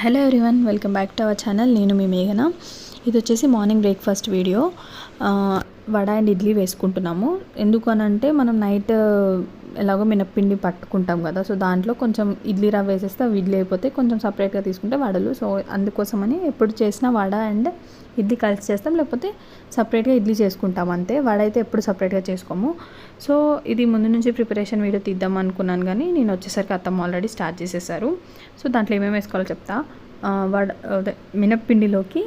Hello everyone welcome back to our channel నేను మీ మేఘన. ఇది వచ్చేసి morning breakfast video vada and idli వేసుకుంటున్నాము. ఎందుకు మనం నైట్ ఎలాగో మినప్పిండి పట్టుకుంటాం కదా సో దాంట్లో కొంచెం ఇడ్లీ రవ్వ వేసేస్తే అవి ఇడ్లీ అయిపోతే కొంచెం సపరేట్గా తీసుకుంటే వడలు. సో అందుకోసమని ఎప్పుడు చేసినా వడ అండ్ ఇడ్లీ కలిసి చేస్తాం. లేకపోతే సపరేట్గా ఇడ్లీ చేసుకుంటాం అంతే. వడ అయితే ఎప్పుడు సపరేట్గా చేసుకోము. సో ఇది ముందు నుంచి ప్రిపరేషన్ వీడియో తీద్దాం అనుకున్నాను కానీ నేను వచ్చేసరికి అత్తమ్మ ఆల్రెడీ స్టార్ట్ చేసేసారు. సో దాంట్లో ఏమేమి వేసుకోవాలో చెప్తా. వడ మినప్పిండిలోకి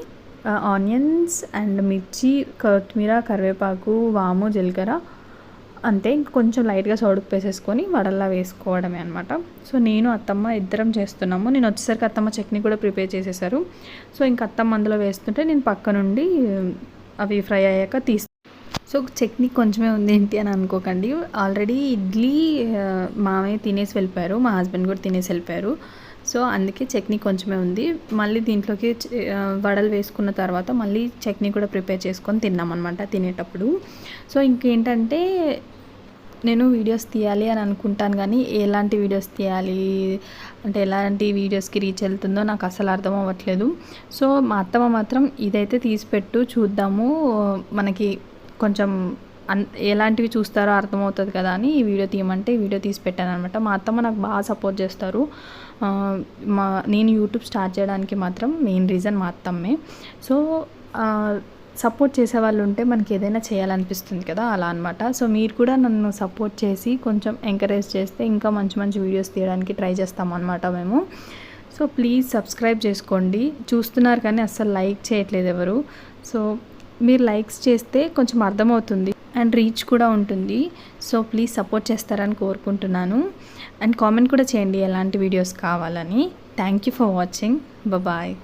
ఆనియన్స్ అండ్ మిర్చి కొత్తిమీర కరివేపాకు వాము జీలకర్ర అంతే ఇంక కొంచెం లైట్గా సోడుపు వేసేసుకొని వడల్లా వేసుకోవడమే అనమాట సో నేను అత్తమ్మ ఇద్దరం చేస్తున్నాము. నేను వచ్చేసరికి అత్తమ్మ చట్నీ కూడా ప్రిపేర్ చేసేసారు. సో ఇంక అత్తమ్మ అందులో వేస్తుంటే నేను పక్క నుండి అవి ఫ్రై అయ్యాక తీసి సో చట్నీ కొంచెమే ఉంది ఏంటి అని అనుకోకండి. ఆల్రెడీ ఇడ్లీ మామయ్య తినేసి వెళ్ళిపోయారు. మా హస్బెండ్ కూడా తినేసి వెళ్ళిపోయారు. సో అందుకే చట్నీ కొంచెమే ఉంది. మళ్ళీ దీంట్లోకి వడలు వేసుకున్న తర్వాత మళ్ళీ చట్నీ కూడా ప్రిపేర్ చేసుకొని తిన్నామన్నమాట తినేటప్పుడు. సో ఇంకేంటంటే నేను వీడియోస్ తీయాలి అని అనుకుంటాను కానీ ఎలాంటి వీడియోస్ తీయాలి? అంటే ఎలాంటి వీడియోస్కి రీచ్ వెళ్తుందో నాకు అసలు అర్థం అవ్వట్లేదు. సో మా అత్తమ్మ మాత్రం ఇదైతే తీసిపెట్టు చూద్దాము. మనకి కొంచెం అన్ ఎలాంటివి చూస్తారో అర్థమవుతుంది కదా అని ఈ వీడియో తీయమంటే ఈ వీడియో తీసి పెట్టాను అనమాట మా అత్తమ్మ నాకు బాగా సపోర్ట్ చేస్తారు. మా నేను యూట్యూబ్ స్టార్ట్ చేయడానికి మాత్రం మెయిన్ రీజన్ మా అత్తమ్మే. సో సపోర్ట్ చేసే వాళ్ళు ఉంటే మనకి ఏదైనా చేయాలనిపిస్తుంది కదా అలా అనమాట సో మీరు కూడా నన్ను సపోర్ట్ చేసి కొంచెం ఎంకరేజ్ చేస్తే ఇంకా మంచి మంచి వీడియోస్ తీయడానికి ట్రై చేస్తాం మేము. సో ప్లీజ్ సబ్స్క్రైబ్ చేసుకోండి. చూస్తున్నారు కానీ అస్సలు లైక్ చేయట్లేదు ఎవరు. సో మీరు లైక్స్ చేస్తే కొంచెం అర్థమవుతుంది అండ్ రీచ్ కూడా ఉంటుంది. సో ప్లీజ్ సపోర్ట్ చేస్తారని కోరుకుంటున్నాను. అండ్ కామెంట్ కూడా చేయండి ఎలాంటి వీడియోస్ కావాలని. Thank you for watching bye